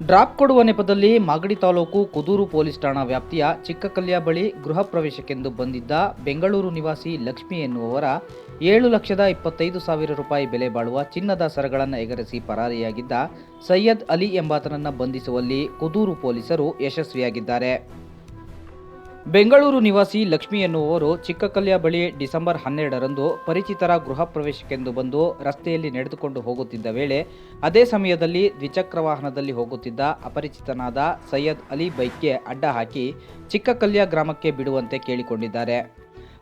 Drop ಕೊಡುವ ನೆಪದಲ್ಲಿ Magadi taluk Kudur police ಠಾಣಾ ವ್ಯಾಪ್ತಿಯ ಚಿಕ್ಕಕಲ್ಯ ಬಳಿ ಗೃಹ ಪ್ರವೇಶಕ್ಕೆಂದು ಬಂದಿದ್ದ ಬೆಂಗಳೂರು ನಿವಾಸಿ ಲಕ್ಷ್ಮಿ ಎನ್ನುವವರ ಏಳು ಲಕ್ಷದ ಇಪ್ಪತ್ತೈದು ಸಾವಿರ ರೂಪಾಯಿ ಬೆಲೆ ಬಾಳುವ ಚಿನ್ನದ ಸರಗಳನ್ನು ಎಗರಿಸಿ ಪರಾರಿಯಾಗಿದ್ದ ಸೈಯದ್ ಅಲಿ ಎಂಬಾತನನ್ನು ಬಂಧಿಸುವಲ್ಲಿ ಕುದೂರು ಪೊಲೀಸರು ಯಶಸ್ವಿಯಾಗಿದ್ದಾರೆ. ಬೆಂಗಳೂರು ನಿವಾಸಿ ಲಕ್ಷ್ಮಿ ಎನ್ನುವವರು ಚಿಕ್ಕಕಲ್ಯ ಬಳಿ ಡಿಸೆಂಬರ್ ಹನ್ನೆರಡರಂದು ಪರಿಚಿತರ ಗೃಹ ಪ್ರವೇಶಕ್ಕೆಂದು ಬಂದು ರಸ್ತೆಯಲ್ಲಿ ನಡೆದುಕೊಂಡು ಹೋಗುತ್ತಿದ್ದ ವೇಳೆ ಅದೇ ಸಮಯದಲ್ಲಿ ದ್ವಿಚಕ್ರ ವಾಹನದಲ್ಲಿ ಹೋಗುತ್ತಿದ್ದ ಅಪರಿಚಿತನಾದ ಸೈಯದ್ ಅಲಿ ಬೈಕ್ಗೆ ಅಡ್ಡ ಹಾಕಿ ಚಿಕ್ಕಕಲ್ಯ ಗ್ರಾಮಕ್ಕೆ ಬಿಡುವಂತೆ ಕೇಳಿಕೊಂಡಿದ್ದಾರೆ.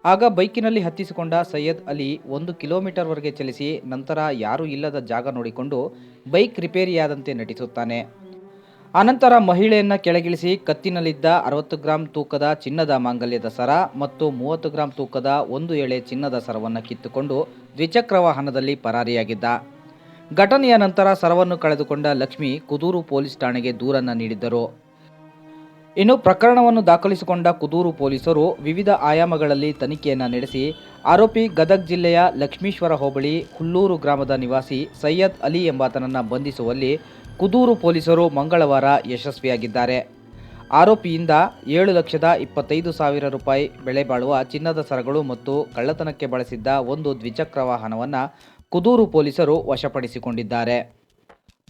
ಆಗ ಬೈಕಿನಲ್ಲಿ ಹತ್ತಿಸಿಕೊಂಡ ಸೈಯದ್ ಅಲಿ ಒಂದು ಕಿಲೋಮೀಟರ್ವರೆಗೆ ಚಲಿಸಿ ನಂತರ ಯಾರೂ ಇಲ್ಲದ ಜಾಗ ನೋಡಿಕೊಂಡು ಬೈಕ್ ರಿಪೇರಿಯಾದಂತೆ ನಟಿಸುತ್ತಾನೆ. ಅನಂತರ ಮಹಿಳೆಯನ್ನ ಕೆಳಗಿಳಿಸಿ ಕತ್ತಿನಲ್ಲಿದ್ದ ಅರವತ್ತು ಗ್ರಾಂ ತೂಕದ ಚಿನ್ನದ ಮಾಂಗಲ್ಯದ ಸರ ಮತ್ತು ಮೂವತ್ತು ಗ್ರಾಂ ತೂಕದ ಒಂದು ಎಳೆ ಚಿನ್ನದ ಸರವನ್ನು ಕಿತ್ತುಕೊಂಡು ದ್ವಿಚಕ್ರ ವಾಹನದಲ್ಲಿ ಪರಾರಿಯಾಗಿದ್ದ. ಘಟನೆಯ ನಂತರ ಸರವನ್ನು ಕಳೆದುಕೊಂಡ ಲಕ್ಷ್ಮಿ ಕುದೂರು ಪೊಲೀಸ್ ಠಾಣೆಗೆ ದೂರನ್ನು ನೀಡಿದ್ದರು. ಇನ್ನು ಪ್ರಕರಣವನ್ನು ದಾಖಲಿಸಿಕೊಂಡ ಕುದೂರು ಪೊಲೀಸರು ವಿವಿಧ ಆಯಾಮಗಳಲ್ಲಿ ತನಿಖೆಯನ್ನು ನಡೆಸಿ ಆರೋಪಿ ಗದಗ್ ಜಿಲ್ಲೆಯ ಲಕ್ಷ್ಮೀಶ್ವರ ಹೋಬಳಿ ಹುಲ್ಲೂರು ಗ್ರಾಮದ ನಿವಾಸಿ ಸೈಯದ್ ಅಲಿ ಎಂಬಾತನನ್ನು ಬಂಧಿಸುವಲ್ಲಿ ಕುದೂರು ಪೊಲೀಸರು ಮಂಗಳವಾರ ಯಶಸ್ವಿಯಾಗಿದ್ದಾರೆ. ಆರೋಪಿಯಿಂದ ಏಳು ಲಕ್ಷದ ಇಪ್ಪತ್ತೈದು ಸಾವಿರ ರೂಪಾಯಿ ಬೆಲೆ ಬಾಳುವ ಚಿನ್ನದ ಸರಗಳು ಮತ್ತು ಕಳ್ಳತನಕ್ಕೆ ಬಳಸಿದ್ದ ಒಂದು ದ್ವಿಚಕ್ರ ವಾಹನವನ್ನು ಕುದೂರು ಪೊಲೀಸರು ವಶಪಡಿಸಿಕೊಂಡಿದ್ದಾರೆ.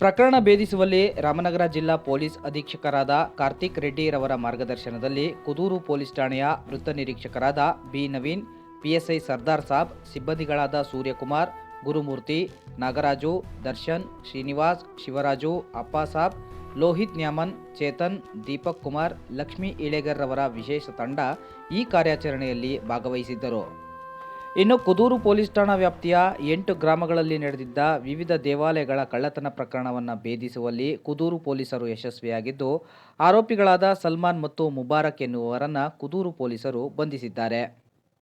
ಪ್ರಕರಣ ಭೇದಿಸುವಲ್ಲಿ ರಾಮನಗರ ಜಿಲ್ಲಾ ಪೊಲೀಸ್ ಅಧೀಕ್ಷಕರಾದ ಕಾರ್ತಿಕ್ ರೆಡ್ಡಿರವರ ಮಾರ್ಗದರ್ಶನದಲ್ಲಿ ಕುದೂರು ಪೊಲೀಸ್ ಠಾಣೆಯ ವೃತ್ತ ನಿರೀಕ್ಷಕರಾದ ಬಿ ನವೀನ್ ಪಿಎಸ್ಐ ಸರ್ದಾರ್ ಸಾಬ್, ಸಿಬ್ಬಂದಿಗಳಾದ ಸೂರ್ಯಕುಮಾರ್ ಗುರುಮೂರ್ತಿ, ನಾಗರಾಜು, ದರ್ಶನ್, ಶ್ರೀನಿವಾಸ್, ಶಿವರಾಜು ಅಪ್ಪಾಸಾಬ್ ಲೋಹಿತ್ ನ್ಯಾಮನ್, ಚೇತನ್, ದೀಪಕ್ ಕುಮಾರ್, ಲಕ್ಷ್ಮೀ ಇಳೆಗರ್ರವರ ವಿಶೇಷ ತಂಡ ಈ ಕಾರ್ಯಾಚರಣೆಯಲ್ಲಿ ಭಾಗವಹಿಸಿದ್ದರು. ಇನ್ನು ಕುದೂರು ಪೊಲೀಸ್ ಠಾಣಾ ವ್ಯಾಪ್ತಿಯ ಎಂಟು ಗ್ರಾಮಗಳಲ್ಲಿ ನಡೆದಿದ್ದ ವಿವಿಧ ದೇವಾಲಯಗಳ ಕಳ್ಳತನ ಪ್ರಕರಣವನ್ನು ಭೇದಿಸುವಲ್ಲಿ ಕುದೂರು ಪೊಲೀಸರು ಯಶಸ್ವಿಯಾಗಿದ್ದು, ಆರೋಪಿಗಳಾದ ಸಲ್ಮಾನ್ ಮತ್ತು ಮುಬಾರಕ್ ಎನ್ನುವವರನ್ನು ಕುದೂರು ಪೊಲೀಸರು ಬಂಧಿಸಿದ್ದಾರೆ.